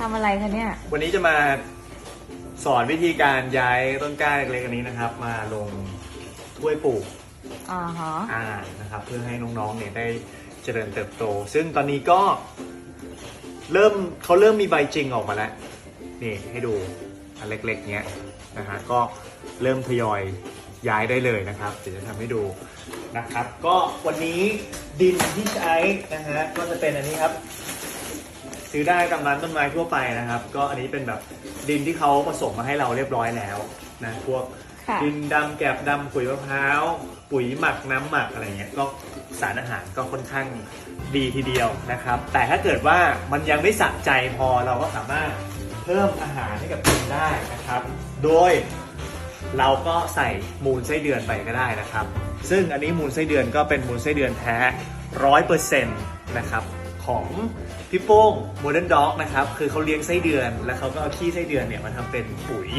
ทำอะไรคะเนี่ย วันนี้จะมาสอนวิธีการย้ายต้นกล้าเล็กๆอันนี้นะครับ มาลงถ้วยปลูกอ่าฮะอ่านะครับ เพื่อให้น้องๆเนี่ยได้เจริญเติบโต ซึ่งตอนนี้ก็ เริ่มเขาเริ่มมีใบจริงออกมาแล้วนี่ให้ดูอันเล็กๆเนี้ยนะฮะก็เริ่มทยอยย้ายได้เลยนะครับเดี๋ยวจะทำให้ดูนะครับ ก็วันนี้ดินที่ใช้นะฮะก็จะเป็นอันนี้ครับ ซื้อได้ตามร้านต้นไม้ทั่วไปนะครับ ก็อันนี้เป็นแบบดินที่เขาผสมมาให้เราเรียบร้อยแล้วนะพวกค่ะ ดินดำแกบดำปุ๋ยมะพร้าวปุ๋ยหมักน้ำหมักอะไรเงี้ยก็สารอาหารก็ค่อนข้างดีทีเดียวนะครับ แต่ถ้าเกิดว่ามันยังไม่สะใจพอเราก็สามารถเพิ่มอาหารให้กับดินได้นะครับ โดย เราก็ใส่มูลไส้เดือนไปก็ได้นะครับ ซึ่งอันนี้มูลไส้เดือนก็เป็นมูลไส้เดือนแท้ร้อยเปอร์เซ็นต์นะครับ ของพี่โป้งโมเดิร์นด็อกนะครับ คือเขาเลี้ยงไส้เดือน แล้วเขาก็เอาขี้ไส้เดือนเนี่ยมาทำเป็นปุ๋ย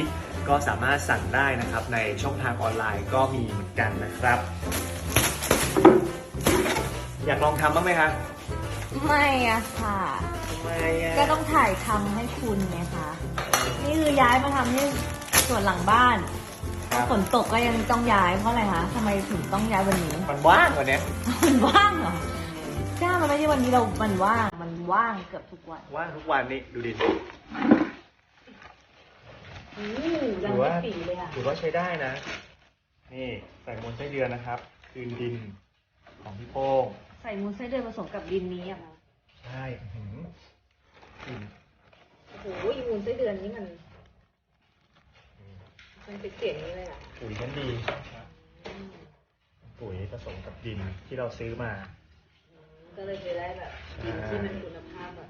ก็สามารถสั่งได้นะครับในช่องทางออนไลน์ก็มีเหมือนกันนะครับ อยากลองทำบ้างไหมคะไม่อะค่ะ ไม่อะก็ต้องถ่ายทำให้คุณไงคะ นี่คือย้ายมาทำที่ส่วนหลังบ้านครับฝนตกก็ยังต้องย้ายเพราะอะไรคะทำไมถึงต้องย้ายวันนี้ มันว่างวันเนี้ยมันว่างเหรอ จ้ามันไม่ใช่วันนี้เรา มันว่าง มันว่างเกือบทุกวันว่างทุกวันนี่ดูดิอู้ยังไม่ปีเลยอะถือว่าใช้ได้นะ นี่ใส่มูลไส้เดือนนะครับ คืนดินของพี่โป้งใส่มูลไส้เดือนผสมกับดินนี้อะคะใช่อื้อหืออืมโอ้โหอีมูลไส้เดือนนี้มัน มันเป็นเสียงนี้เลยอะปุ๋ยชั้นดีครับปุ๋ยผสมกับดินที่เราซื้อมา ก็เลยจะได้แบบดินที่มันคุณภาพแบบ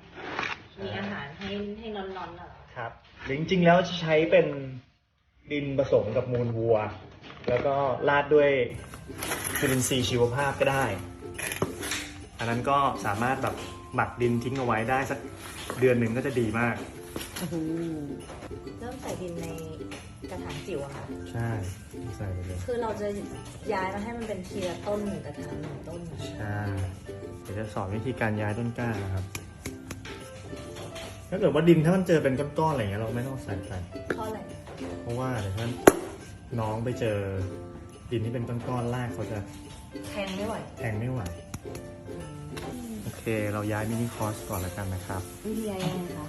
มีอาหารให้ให้นอนๆอะครับหรือจริงๆแล้วจะใช้เป็นดินผสมกับมูลวัว แล้วก็ราดด้วยจุลินทรีย์ชีวภาพก็ได้ อันนั้นก็สามารถแบบหมักดินทิ้งเอาไว้ได้สักเดือนหนึ่งก็จะดีมากโอ้โหเริ่มใส่ดินในกระถางจิ๋วอะค่ะ ใช่ใส่ไปเลยคือเราจะย้ายมาให้มันเป็นทีละต้นหนึ่งกระถางหนึ่งต้นอะใช่เดี๋ยวจะสอนวิธีการย้ายต้นกล้านะครับ ถ้าเกิดว่าดินถ้ามันเจอเป็นก้อนๆอะไรอย่างเงี้ยเราไม่ต้องใส่ไปเพราะอะไรเพราะว่าเดี๋ยวถ้าน้องไปเจอดินที่เป็นก้อนๆลากเขาจะแทงไม่ไหวแทงไม่ไหว โอเค เราย้ายมินิคอร์สก่อนแล้วกันนะครับวิธีย้ายยังไงคะ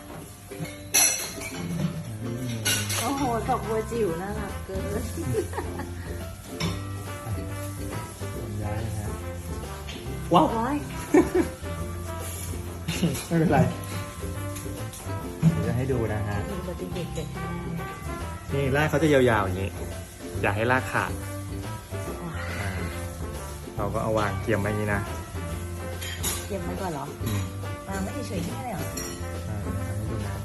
โอ้โหดอกบัวจิ๋วน่ารักเกินย้ายนะฮะว้าวร้อย ไม่เป็นไรเดี๋ยวจะให้ดูนะฮะมีอุบัติเหตุเกิดขึ้นนี่รากเขาจะยาวๆอย่างนี้ อย่าให้รากขาดอ่าเราก็เอาวางเกียมไว้อย่างนี้นะเก็บไว้ก่อนเหรออืมวางไม่เฉยๆแค่เลยเหรออ่าเดี๋ยวทำให้ดูนะ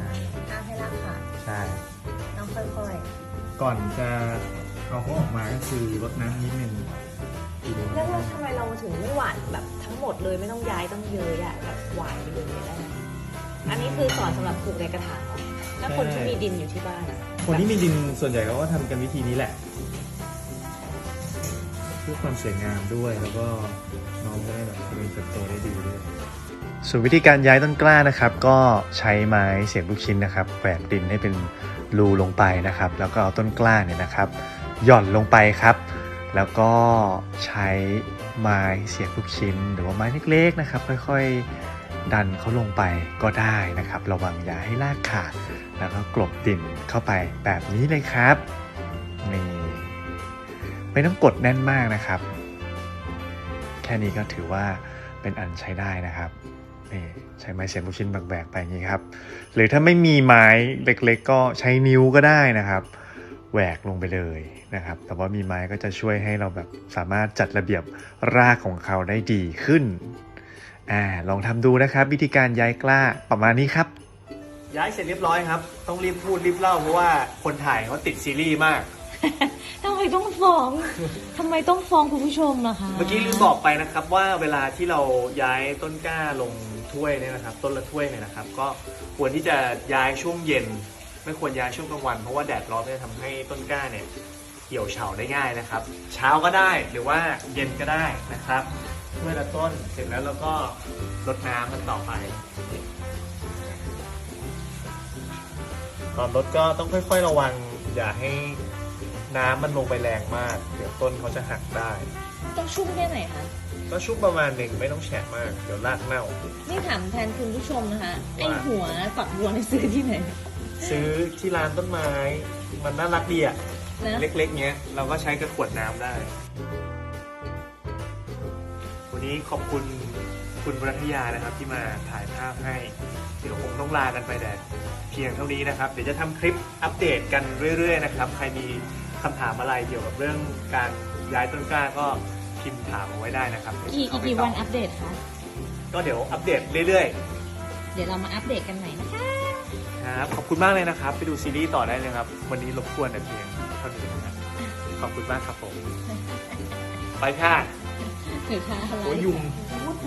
อ่าห้ามให้รากขาดใช่ ต้องค่อยก่อนจะเอาเขาออกมาก็คือรดน้ำนิดนึงทีเดียวๆ แล้วเราทำไมเราถึงไม่หว่านแบบทั้งหมดเลยไม่ต้องย้ายต้องเยอะอะแบบหว่านไปเลยได้ไหมอันนี้คือสอนสำหรับปลูกในกระถางเหรอแล้วคนที่มีดินอยู่ที่บ้านอะคนที่มีดินส่วนใหญ่เขาก็ทำกันวิธีนี้แหละเพื่อความสวยงามด้วยแล้วก็น้องจะได้แบบเจริญเติบโตได้ดีด้วยส่วนวิธีการย้ายต้นกล้านะครับ ก็ใช้ไม้เสียบลูกชิ้นนะครับแหวกดินให้เป็นรูลงไปนะครับ แล้วก็เอาต้นกล้าเนี่ยนะครับ หย่อนลงไปครับ แล้วก็ใช้ไม้เสียบลูกชิ้น หรือว่าไม้เล็กๆนะครับ ค่อยๆ ดันเขาลงไปก็ได้นะครับ ระวังอย่าให้รากขาด แล้วก็กลบดินเข้าไปแบบนี้เลยครับนี่ไม่ต้องกดแน่นมากนะครับ แค่นี้ก็ถือว่าเป็นอันใช้ได้นะครับนี่ใช้ไม้เสียบลูกชิ้นแบกๆไปอย่างนี้ครับ หรือถ้าไม่มีไม้เล็กๆ ก็ใช้นิ้วก็ได้นะครับ แหวกลงไปเลยนะครับ แต่ว่ามีไม้ก็จะช่วยให้เราแบบสามารถจัดระเบียบรากของเขาได้ดีขึ้นอ่าลองทำดูนะครับ วิธีการย้ายกล้าประมาณนี้ครับ ย้ายเสร็จเรียบร้อยครับ ต้องรีบพูดรีบเล่าเพราะว่าคนถ่ายเขาติดซีรีส์มาก ทำไมต้องฟ้อง ทำไมต้องฟ้องคุณผู้ชมนะคะเมื่อกี้ลืมบอกไปนะครับว่าเวลาที่เราย้ายต้นกล้าลงถ้วยเนี่ยนะครับ ต้นละถ้วยเนี่ยนะครับ ก็ควรที่จะย้ายช่วงเย็น ไม่ควรย้ายช่วงกลางวันเพราะว่าแดดร้อนจะทำให้ต้นกล้าเนี่ยเหี่ยวเฉาได้ง่ายนะครับ เช้าก็ได้หรือว่าเย็นก็ได้นะครับถ้วยละต้นเสร็จแล้วเราก็รดน้ำมันต่อไปตอนรดก็ต้องค่อย ๆ ระวังอย่าให้น้ำมันลงไปแรงมาก เดี๋ยวต้นเขาจะหักได้ ต้องชุ่มแค่ไหนคะ ก็ชุบประมาณหนึ่งไม่ต้องแฉะมาก เดี๋ยวรากเน่า นี่ถามแทนคุณผู้ชมนะคะไอว่าหัวฝักบัวในซื้อที่ไหน ซื้อที่ร้านต้นไม้ มันน่ารักดีอะนะเล็กๆเงี้ยเราก็ใช้กับขวดน้ำได้ วันนี้ขอบคุณคุณวรัตยานะครับที่มาถ่ายภาพให้ เดี๋ยวผมต้องลากันไปแต่เพียงเท่านี้นะครับ เดี๋ยวจะทำคลิปอัปเดตกันเรื่อยๆนะครับ ใครมีคำถามอะไรเกี่ยวกับเรื่องการย้ายต้นกล้าก็ พิมพ์ถามเอาไว้ได้นะครับเดี๋ยวกี่เข้ากี่ไปกี่ตวัอนบอัปเดตคะก็เดี๋ยวอัปเดตเรื่อยเดี๋ยวเรามาอัปเดตกันใหม่นะคะๆครับขอบคุณมากเลยนะครับ ไปดูซีรีส์ต่อได้เลยครับ วันนี้รบกวนแต่เพียงเท่านี้นะครับขอบคุณมากครับผม ไปค่ะหรือคะอะไร โอ้ยยุงค